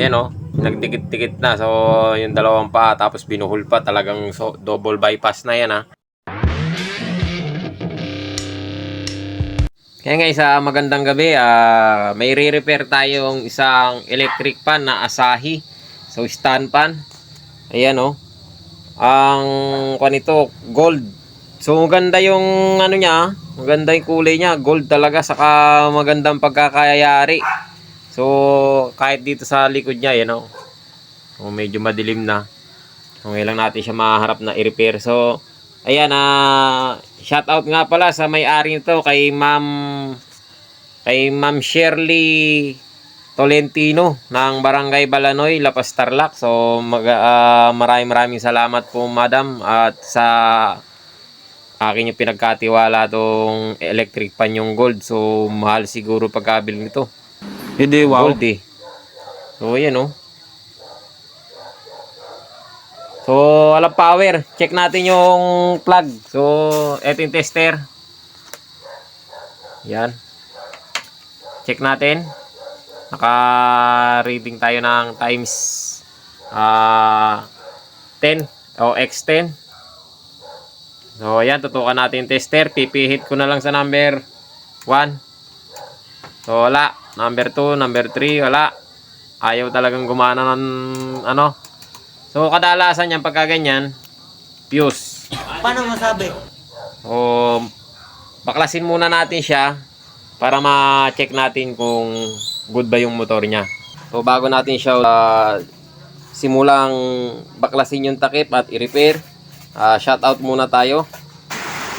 Ayan o, nagdikit-dikit na. So, yung dalawang pa, tapos binuhol pa. Talagang so, double bypass na yan ha. Kaya guys, ah, magandang gabi. Ah, may re-repair tayong isang electric fan na Asahi. So, stand fan. Ayan oh. Ang kwan ito, gold. So, maganda yung ano niya, maganda yung kulay niya. Gold talaga, saka magandang pagkakayari. So, kahit dito sa likod niya, yan. Oh, medyo madilim na. Okay lang natin siya maharap na i-repair. So, ayan, ah, shout out nga pala sa may-ari nito kay Ma'am kay Ma'am Shirley Tolentino ng Barangay Balanoy, Lapas Tarlac. So, mag, ah, maraming maraming salamat po, Madam, at sa akin yung pinagkatiwala tong electric pan yung gold. So, mahal siguro pagkabil nito. Hindi, wow. Gold eh. So, ayan oh. So, alam power. Check natin yung plug. So, eto yung tester. Yan. Check natin. Naka-reading tayo ng times ah 10 o x10. So, ayan. Tutukan natin yung tester. Pipihit ko na lang sa number 1. So, wala. Number 2, number 3, wala. Ayaw talagang gumana ng ano. So, kadalasan yan pagka ganyan, fuse. Paano masabi? O, baklasin muna natin siya para ma-check natin kung good ba yung motor niya. So, bago natin siya uh, simulang baklasin yung takip at i-repair, uh, shout out muna tayo.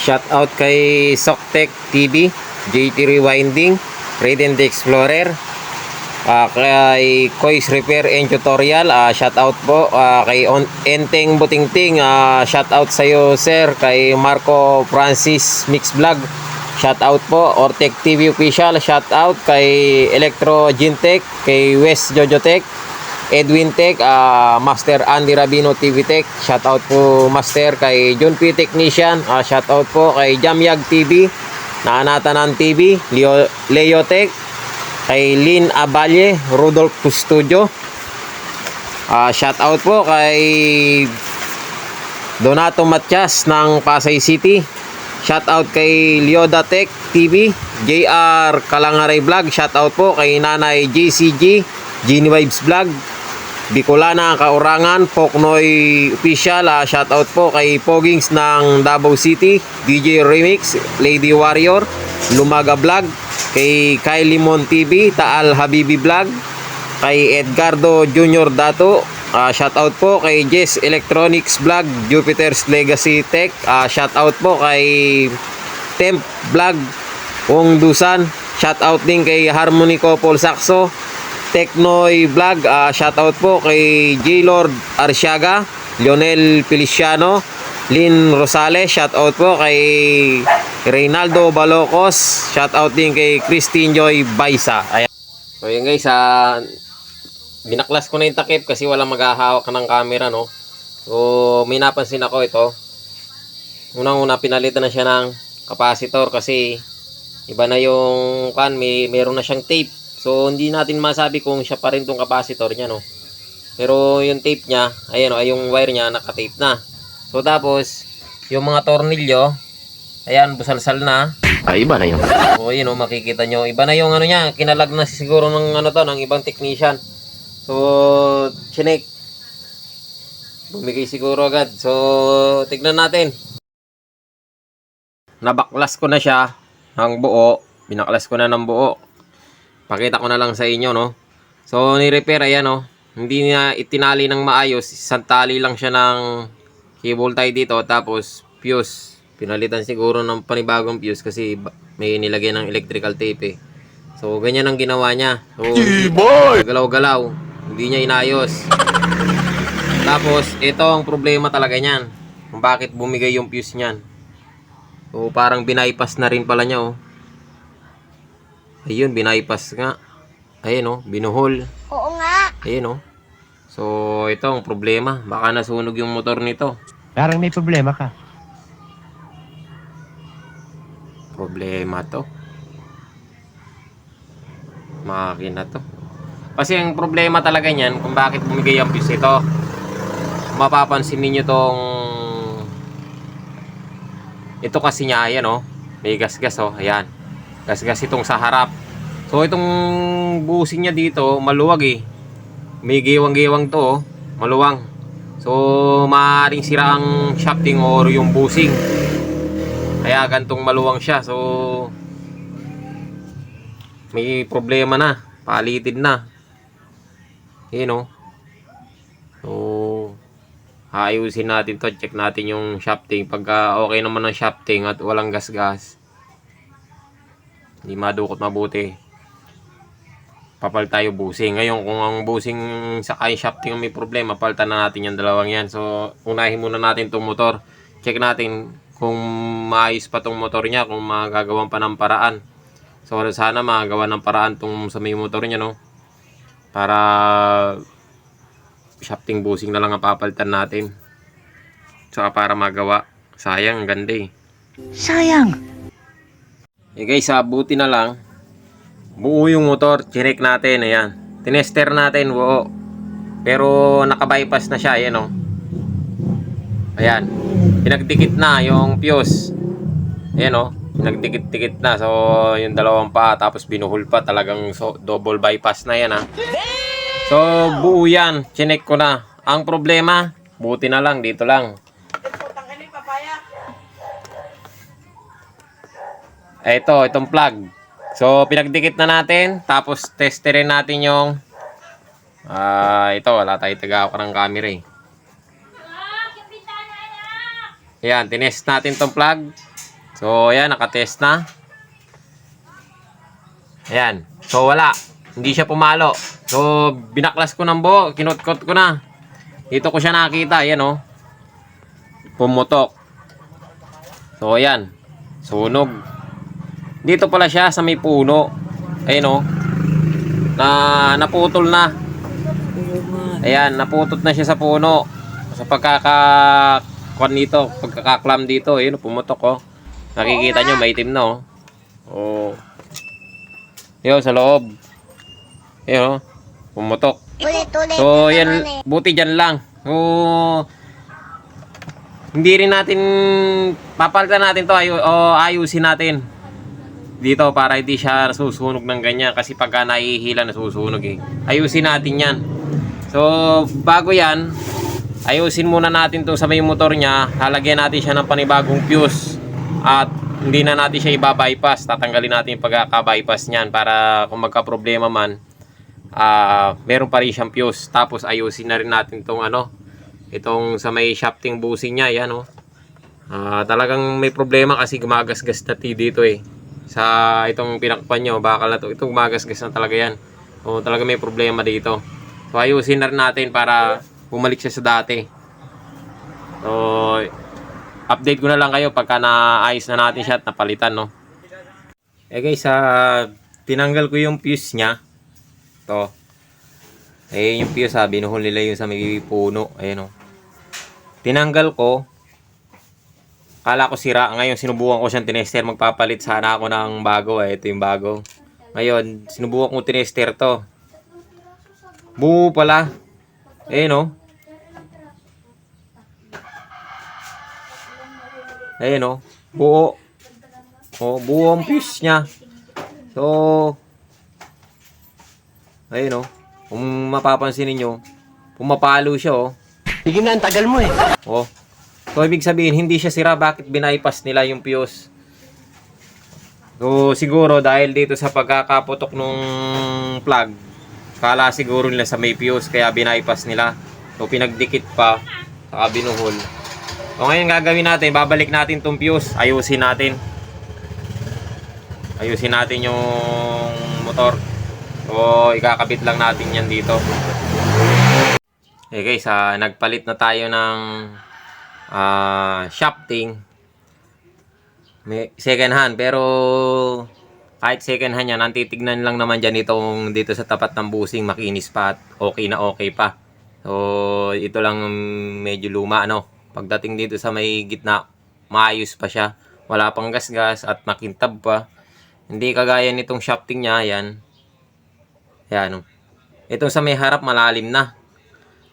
Shout out kay Soctech TV, JT Rewinding, Radiant Explorer, Ah, kay Kois Repair and Tutorial, ah, shout out po. Ah, kay Enteng Butingting, ah, shout out sa iyo sir, kay Marco Francis Mix Vlog. Shout out po. Ortec TV Official, shout out. Kay Electro Gintech, kay West Jojo Tech, Edwin Tech, ah, Master Andy Rabino TV Tech, shout out po Master. Kay John P Technician, ah, shout out po. Kay Jamyag TV, Naanatanan TV, Leo, Leo Tech, kay Lynn Aballe, Rudolph Custodio. Ah, shout out po kay Donato Matias ng Pasay City. Shout out kay Lioda Tech TV, JR Kalangaray Vlog. Shout out po kay Nanay JCG, Genie Vibes Vlog. Bicolana Kaurangan, Poknoy Official. Ah, shout out po kay Pogings ng Davao City, DJ Remix, Lady Warrior, Lumaga Vlog, kay Kylie Mon TV, Taal Habibi Vlog, kay Edgardo Junior Dato, ah, shout out po kay Jess Electronics Vlog, Jupiter's Legacy Tech, ah, shout out po kay Temp Vlog, Wong Dusan, shout out din kay Harmony Couple Saxo, Teknoy Vlog, ah, shout out po kay J. Lord Arsiaga, Lionel Feliciano, Lynn Rosales, shout out po kay Reynaldo Balocos, shout out din kay Christine Joy Baisa. Ayan. So yun guys, ah, binaklas ko na yung takip kasi walang maghahawak ng camera no. So may napansin ako ito. Unang-una pinalitan na siya ng capacitor kasi iba na yung kan may meron na siyang tape. So hindi natin masabi kung siya pa rin tong capacitor niya no. Pero yung tape niya, ayan o, ay yung wire niya naka-tape na. So tapos yung mga tornilyo, ayan busalsal na. Ay, iba na yun. O yun o, makikita nyo. Iba na yung ano niya, kinalag na siguro ng ano to, ng ibang technician. So, chinek. Bumigay siguro agad. So, tignan natin. Nabaklas ko na siya ng buo. Binaklas ko na ng buo. Pakita ko na lang sa inyo, no. So, ni-repair, ayan, no. Hindi niya itinali ng maayos. Isang tali lang siya ng cable tie dito. Tapos, fuse. Pinalitan siguro ng panibagong fuse kasi may nilagay ng electrical tape eh. So, ganyan ang ginawa niya. So, galaw-galaw. Hindi niya inayos. Tapos, ito ang problema talaga niyan. Kung bakit bumigay yung fuse niyan. So, parang binaypass na rin pala niya, oh. Ayun, binaypass nga. Ayun, oh, binuhol. Oo nga. Ayun, oh. So, ito ang problema. Baka nasunog yung motor nito. Parang may problema ka. Problema to. Makina to. Kasi ang problema talaga niyan kung bakit bumigay ang fuse ito. Mapapansin ninyo tong ito kasi niya ayan oh. May gasgas oh. Ayan. Gasgas itong sa harap. So itong busing niya dito maluwag eh. May giwang-giwang to oh. Maluwang. So maaaring sira ang shafting or yung busing. Kaya gantong maluwang siya. So may problema na. Palitin na. Yun oh. So, ayusin natin to. Check natin yung shafting. Pagka okay naman ang shafting at walang gas-gas. Hindi madukot mabuti. Papal tayo busing. Ngayon, kung ang busing sa shafting ang may problema, palitan na natin yung dalawang yan. So, unahin muna natin tong motor. Check natin kung maayos pa tong motor niya, kung magagawan pa ng paraan. So, sana magawa ng paraan tong sa may motor niya, no? Para shafting busing na lang ang papalitan natin. Tsaka para magawa. Sayang, ang ganda eh. Sayang. Eh guys, ah, buti na lang. Buo yung motor. Chinek natin. Ayan. Tinester natin. Buo. Pero nakabypass na siya. Ayan oh. Ayan. Pinagdikit na yung fuse. Ayan oh. Pinagdikit-dikit na. So, yung dalawang pa. Tapos binuhol pa. Talagang so, double bypass na yan ah. So, buo yan. Chinek ko na. Ang problema, buti na lang. Dito lang. Ito, itong plug. So, pinagdikit na natin. Tapos, testerin natin yung... Ah, ito, wala tayo taga ako ng camera eh. Ayan, tinest natin tong plug. So, ayan, nakatest na. Ayan. So, wala. Hindi siya pumalo. So, binaklas ko ng buo. Kinutkot ko na. Dito ko siya nakita. Ayan, oh. Pumutok. So, ayan. Sunog. Dito pala siya sa may puno. Ayun oh. Na naputol na. Ayan, naputot na siya sa puno. Sa pagkaka kwan dito, pagkakaklam dito, ayun, pumutok oh. Nakikita nyo, maitim na oh. Oh. Yun, sa loob. Ayun oh. Pumutok. So, yan, buti dyan lang. So, hindi rin natin, papalitan natin to, ayu, o ayusin natin dito para hindi siya nasusunog ng ganyan kasi pagka nahihila nasusunog eh. Ayusin natin yan. So, bago yan, ayusin muna natin to sa may motor niya. Halagyan natin siya ng panibagong fuse at hindi na natin siya iba-bypass. Tatanggalin natin yung pagkaka-bypass niyan para kung magka-problema man, ah meron pa rin siyang fuse. Tapos ayusin na rin natin tong ano, itong sa may shafting busing niya, yan oh. Ah, talagang may problema kasi gumagasgas na dito eh. Sa itong pinakpan nyo, bakal na to. Ito gumagasgas na talaga yan. O talaga may problema dito. So ayusin na rin natin para bumalik siya sa dati. So update ko na lang kayo pagka naayos na natin siya at napalitan no. Eh guys, ah, tinanggal ko yung fuse niya. To. Eh yung fuse ha, binuhol nila yung sa may puno. Ayan o. Tinanggal ko. Kala ko sira. Ngayon, sinubukan ko siyang tinester. Magpapalit sana ako ng bago. Eh. Ito yung bago. Ngayon, sinubukan ko tinester to. Buo pala. Eh, no? Eh, no? Buo. Oh, buo ang fuse niya. So, ayun, no? Kung mapapansin ninyo, pumapalo siya, oh. Sige na, ang tagal mo eh. Oh. So, ibig sabihin, hindi siya sira. Bakit binaypas nila yung fuse? So, siguro dahil dito sa pagkakaputok nung plug, kala siguro nila sa may fuse, kaya binaypas nila. So, pinagdikit pa, saka binuhol. So, ngayon gagawin natin, babalik natin tong fuse, ayusin natin. Ayusin natin yung motor. So, ikakabit lang natin yan dito. Okay guys, ah, nagpalit na tayo ng ah shafting. May second hand pero kahit second hand yan, titignan lang naman dyan itong dito sa tapat ng busing makinis pa at okay na okay pa. So ito lang medyo luma ano. Pagdating dito sa may gitna, maayos pa siya. Wala pang gasgas at makintab pa. Hindi kagaya nitong shafting niya, yan. Yan. oh. Itong sa may harap, malalim na.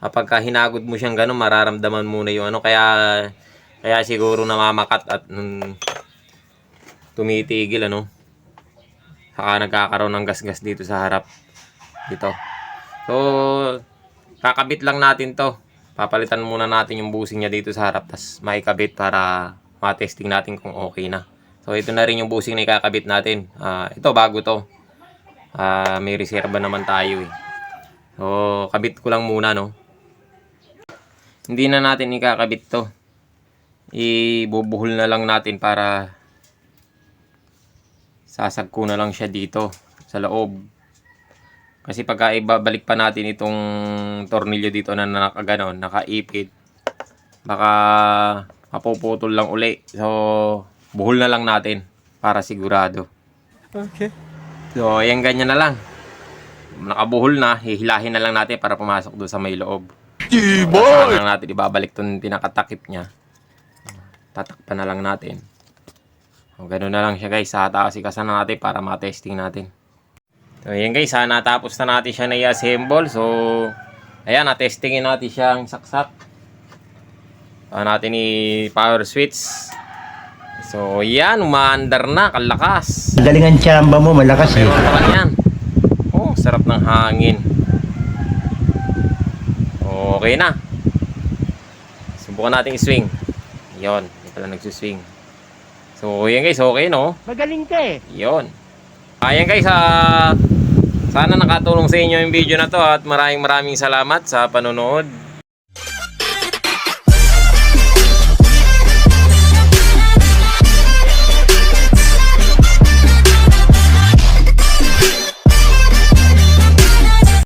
Kapag ka hinagod mo siyang gano'n, mararamdaman mo na yung ano. Kaya, kaya siguro namamakat at mm, tumitigil, ano. Saka nagkakaroon ng gasgas dito sa harap. Dito. So, kakabit lang natin to. Papalitan muna natin yung busing niya dito sa harap. Tapos maikabit para matesting natin kung okay na. So, ito na rin yung busing na ikakabit natin. Ah, ito, bago to. Ah, may reserva naman tayo eh. So, kabit ko lang muna, no? Hindi na natin ikakabit to. Ibubuhol na lang natin para sasag ko na lang siya dito sa loob. Kasi pagka ibabalik pa natin itong tornilyo dito na nakaganon, nakaipit, baka mapuputol lang uli. So, buhol na lang natin para sigurado. Okay. So, ayan ganyan na lang. Nakabuhol na, hihilahin na lang natin para pumasok doon sa may loob. Saan lang natin ibabalik itong pinakatakip niya. Tatakpan na lang natin. O, ganun na lang siya guys. Sa taasikasan na natin para matesting natin. So, ayan guys. Ha, natapos na natin siya na i-assemble. So, ayan, natestingin natin siyang saksak. Saan natin i-power switch. So, yan. Umaandar na. Kalakas. Galingan tsamba mo, malakas eh. Meron yan. Oh, sarap ng hangin. Okay na. Subukan natin i-swing. Yon, hindi pala nagsuswing. So, yan guys, okay no? Magaling ka eh. Yon. Ayan guys, ah, sana nakatulong sa inyo yung video na to at maraming maraming salamat sa panonood.